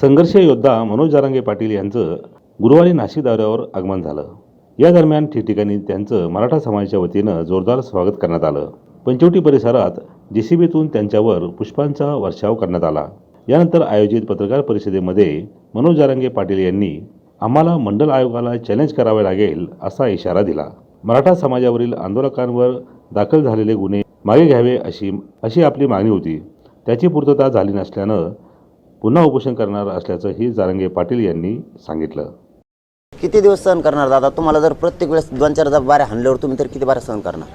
संघर्ष योद्धा मनोज जारांगे पाटील यांचं गुरुवारी नाशिक दौऱ्यावर आगमन झालं. या दरम्यान ठिकठिकाणी त्यांचं मराठा समाजाच्या वतीनं जोरदार स्वागत करण्यात आलं. पंचवटी परिसरात जेसीबीतून त्यांच्यावर पुष्पांचा वर्षाव करण्यात आला. यानंतर आयोजित पत्रकार परिषदेमध्ये मनोज जारांगे पाटील यांनी आम्हाला मंडल आयोगाला चॅलेंज करावे लागेल असा इशारा दिला. मराठा समाजावरील आंदोलकांवर दाखल झालेले गुन्हे मागे घ्यावे अशी अशी आपली मागणी होती. त्याची पूर्तता झाली नसल्यानं पुन्हा उपोषण करणार असल्याचंही जारंगे पाटील यांनी सांगितलं. किती दिवस सहन करणार दादा? तुम्हाला जर प्रत्येक वेळेस दोन चार बाऱ्या हाणल्यावर तुम्ही तर किती बाऱ्या सहन करणार?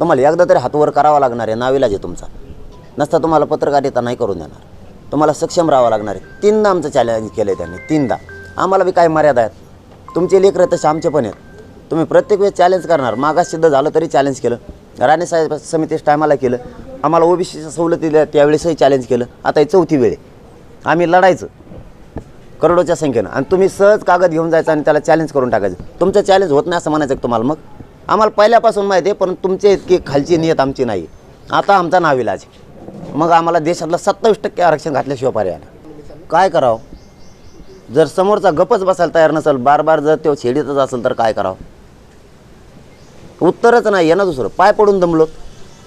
तुम्हाला एकदा तरी हातवर करावा लागणार आहे नाविलाज आहे तुमचा. नसता तुम्हाला पत्रकारिता नाही करून देणार. तुम्हाला सक्षम राहावं लागणार आहे. तीनदा आमचं चॅलेंज केलं आहे त्यांनी तीनदा. आम्हाला बी काय मर्यादा आहेत? तुमचे लेकरं तसे आमचे पण आहेत. तुम्ही प्रत्येक वेळेस चॅलेंज करणार. मागास सिद्ध झालं तरी चॅलेंज केलं. राणेसाहेब समितीस टायमाला केलं. आम्हाला ओबीसीच्या सवलती दिल्या त्यावेळेसही चॅलेंज केलं. आता ही चौथी वेळ आहे. आम्ही लढायचं. करोडोच्या संख्येनं. आणि तुम्ही सहज कागद घेऊन जायचं आणि त्याला चॅलेंज करून टाकायचं. तुमचं चॅलेंज होत नाही असं म्हणायचं तुम्हाला मग? आम्हाला पहिल्यापासून माहिती आहे पण तुमचे इतकी खालची नियत आमची नाही. आता आमचा नाविलाज आहे. मग आम्हाला देशातलं सत्तावीस टक्के आरक्षण घातल्याशिवाय पर्याय काय करावं? जर समोरचा गपच बसायला तयार नसेल बार बार जर तो छेडीतच असेल तर काय करावं? उत्तरच नाही आहे ना दुसरं. पाय पडून दमलोत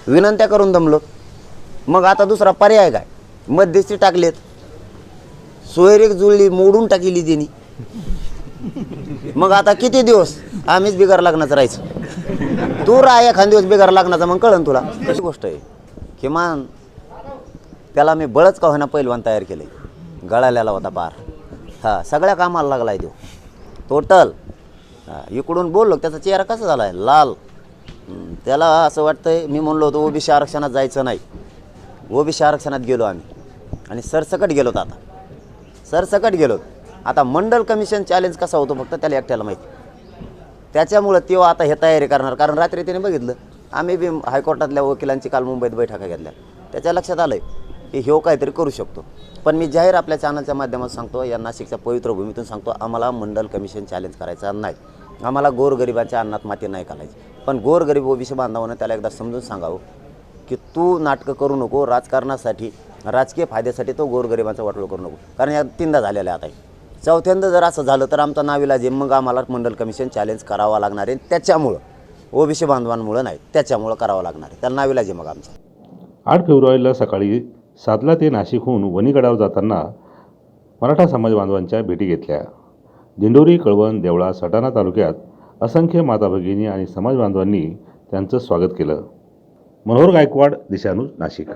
विनंत्या करून दमलोत मग आता दुसरा पर्याय काय? मध्यस्थी टाकलेत. सोयरेक जुळली मोडून टाकली त्यांनी. मग आता किती दिवस आम्हीच बिगार लग्नाचं राहायचं? तू राह एखाद दिवस बिगार लग्नाचा मग कळन तुला. कशी गोष्ट आहे. किमान त्याला मी बळच का होईना पैलवान तयार केले गळाल्याला होता पार हा सगळ्या कामाला लागला आहे तो टोटल इकडून बोललो त्याचा चेहरा कसा झाला आहे लाल त्याला असं वाटतंय मी म्हणलो होतो ओबीसी आरक्षणात जायचं नाही. ओबीसी आरक्षणात गेलो आम्ही. आणि सरसकट गेलो होतो आता. सरसकट गेलो. आता मंडल कमिशन चॅलेंज कसा होतो फक्त त्याला एकट्याला माहिती. त्याच्यामुळं तेव्हा आता हे तयारी करणार कारण रात्री त्याने बघितलं आम्ही बी हायकोर्टातल्या वकिलांची काल मुंबईत बैठका घेतल्या. त्याच्या लक्षात आलं की ह्यो काहीतरी करू शकतो. पण मी जाहीर आपल्या चॅनलच्या माध्यमातून सांगतो या नाशिकच्या पवित्र भूमीतून सांगतो आम्हाला मंडल कमिशन चॅलेंज करायचा नाही. आम्हाला गोरगरिबाच्या अन्नात माती नाही घालायची. पण गोरगरीब ओबीसी बांधवानं त्याला एकदा समजून सांगावं की तू नाटकं करू नको राजकारणासाठी राजकीय फायद्यासाठी तो गोरगरिबांचा वाटोळ करू नको. कारण या तीनदा झालेला आहे आता आहे चौथ्यांदा जर असं झालं तर आमचा नाविला जे मग आम्हाला मंडल कमिशन चॅलेंज करावा लागणार आहे. त्याच्यामुळं ओबीसी बांधवांमुळं नाही त्याच्यामुळं करावं लागणार आहे. त्याला नाविला जे मग आमचा. आठ फेब्रुवारीला सकाळी सातला ते नाशिकहून वणीगडावर जाताना मराठा समाज बांधवांच्या भेटी घेतल्या. दिंडोरी कळवण देवळा सटाणा तालुक्यात असंख्य माता भगिनी आणि समाज बांधवांनी त्यांचं स्वागत केलं. मनोहर गायकवाड दिशानुज नाशिक.